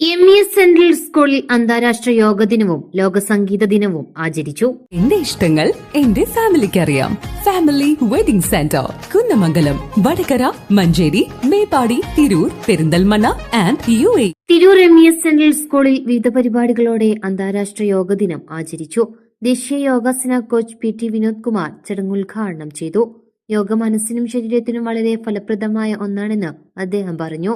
M E S central സ്കൂളിൽ അന്താരാഷ്ട്ര യോഗ ദിനവും ലോക സംഗീത ദിനവും ആചരിച്ചു. എന്റെ ഇഷ്ടങ്ങൾ എന്റെ ഫാമിലിക്ക് അറിയാം family wedding centre Kunnamangalam Vadakara Manjeri Meppadi Tirur Perinthalmanna and U A Tirur M E S central സ്കൂളിൽ വിവിധ പരിപാടികളോടെ അന്താരാഷ്ട്ര യോഗ ദിനം ആചരിച്ചു. ദേശീയ യോഗാസന coach P T Vinod Kumar ചടങ്ങ് ഉദ്ഘാടനം ചെയ്തു. യോഗ മനസ്സിനും ശരീരത്തിനും വളരെ ഫലപ്രദമായ ഒന്നാണെന്ന് അദ്ദേഹം പറഞ്ഞു.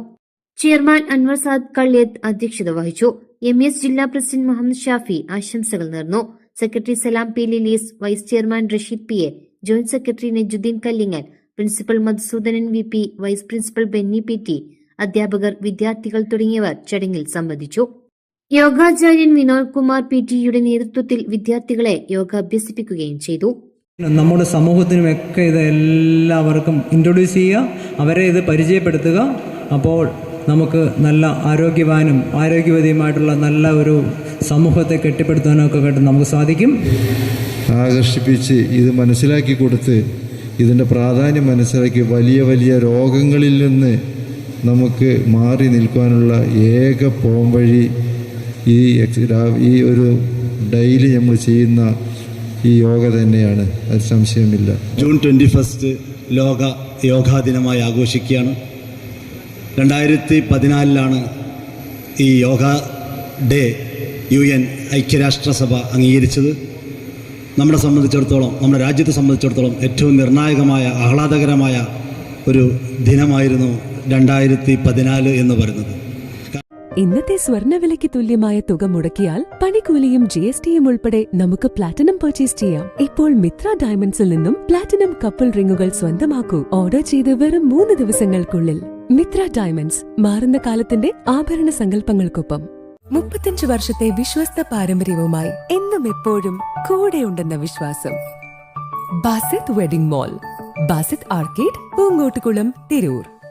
ചെയർമാൻ അൻവർ സാദ് കള്ളിയത്ത് അധ്യക്ഷത വഹിച്ചു. എം എസ് ജില്ലാ പ്രസിഡന്റ് മുഹമ്മദ് ഷാഫി ആശംസകൾ നേർന്നു. Secretary Salam P Lilis vice chairman Rasheed P A joint secretary Najudheen Kallingal principal Madhusoodanan V P vice principal Benny P T അധ്യാപകർ വിദ്യാർത്ഥികൾ തുടങ്ങിയവർ ചടങ്ങിൽ സംബന്ധിച്ചു. യോഗാചാര്യൻ വിനോദ് കുമാർ പി ടിയുടെ നേതൃത്വത്തിൽ വിദ്യാർത്ഥികളെ യോഗ അഭ്യസിപ്പിക്കുകയും ചെയ്തു. നമ്മുടെ സമൂഹത്തിനുമൊക്കെ ഇത് എല്ലാവർക്കും ഇൻട്രൊഡ്യൂസ് ചെയ്യുക അവരെ ഇത് പരിചയപ്പെടുത്തുക. അപ്പോൾ നമുക്ക് നല്ല ആരോഗ്യവാനും ആരോഗ്യവതിയുമായിട്ടുള്ള നല്ല ഒരു സമൂഹത്തെ കെട്ടിപ്പടുത്താനൊക്കെ കേട്ട് നമുക്ക് സാധിക്കും. ആകർഷിപ്പിച്ച് ഇത് മനസ്സിലാക്കി കൊടുത്ത് ഇതിന്റെ പ്രാധാന്യം മനസ്സിലാക്കി വലിയ വലിയ രോഗങ്ങളിൽ നിന്ന് നമുക്ക് മാറി നിൽക്കാനുള്ള ഏക പോംവഴി ഈ എക്സ് ഈ ഒരു ഡെയിലി നമ്മൾ ചെയ്യുന്ന ഈ യോഗ തന്നെയാണ്. അത് സംശയമില്ല. ജൂൺ ട്വന്റി ഫസ്റ്റ് ലോക യോഗാ ദിനമായി ആഘോഷിക്കുകയാണ്. രണ്ടായിരത്തി പതിനാലിലാണ് ഈ യോഗ ഡേ യു എൻ ഐക്യരാഷ്ട്രസഭ അംഗീകരിച്ചത്. നമ്മളെ സംബന്ധിച്ചിടത്തോളം നമ്മുടെ രാജ്യത്തെ സംബന്ധിച്ചിടത്തോളം ഏറ്റവും നിർണായകമായ ആഹ്ലാദകരമായ ഒരു ദിനമായിരുന്നു രണ്ടായിരത്തി പതിനാല് എന്ന് പറയുന്നത്. ഇന്നത്തെ സ്വർണവിലയ്ക്ക് തുല്യമായ തുക മുടക്കിയാൽ പണിക്കൂലിയും ജി എസ് ടിയും ഉൾപ്പെടെ നമുക്ക് പ്ലാറ്റിനം പർച്ചേസ് ചെയ്യാം. ഇപ്പോൾ മിത്ര ഡയമണ്ട്സിൽ നിന്നും പ്ലാറ്റിനം കപ്പിൾ റിങ്ങുകൾ സ്വന്തമാക്കൂ. ഓർഡർ ചെയ്ത് വെറും മൂന്ന് ദിവസങ്ങൾക്കുള്ളിൽ. മിത്ര ഡയമണ്ട്സ് മാറുന്ന കാലത്തിന്റെ ആഭരണ സങ്കല്പങ്ങൾക്കൊപ്പം മുപ്പത്തഞ്ച് വർഷത്തെ വിശ്വസ്ത പാരമ്പര്യവുമായി എന്നും എപ്പോഴും കൂടെയുണ്ടെന്ന വിശ്വാസം. Basith wedding mall Basith arcade Poongottukulam Tirur.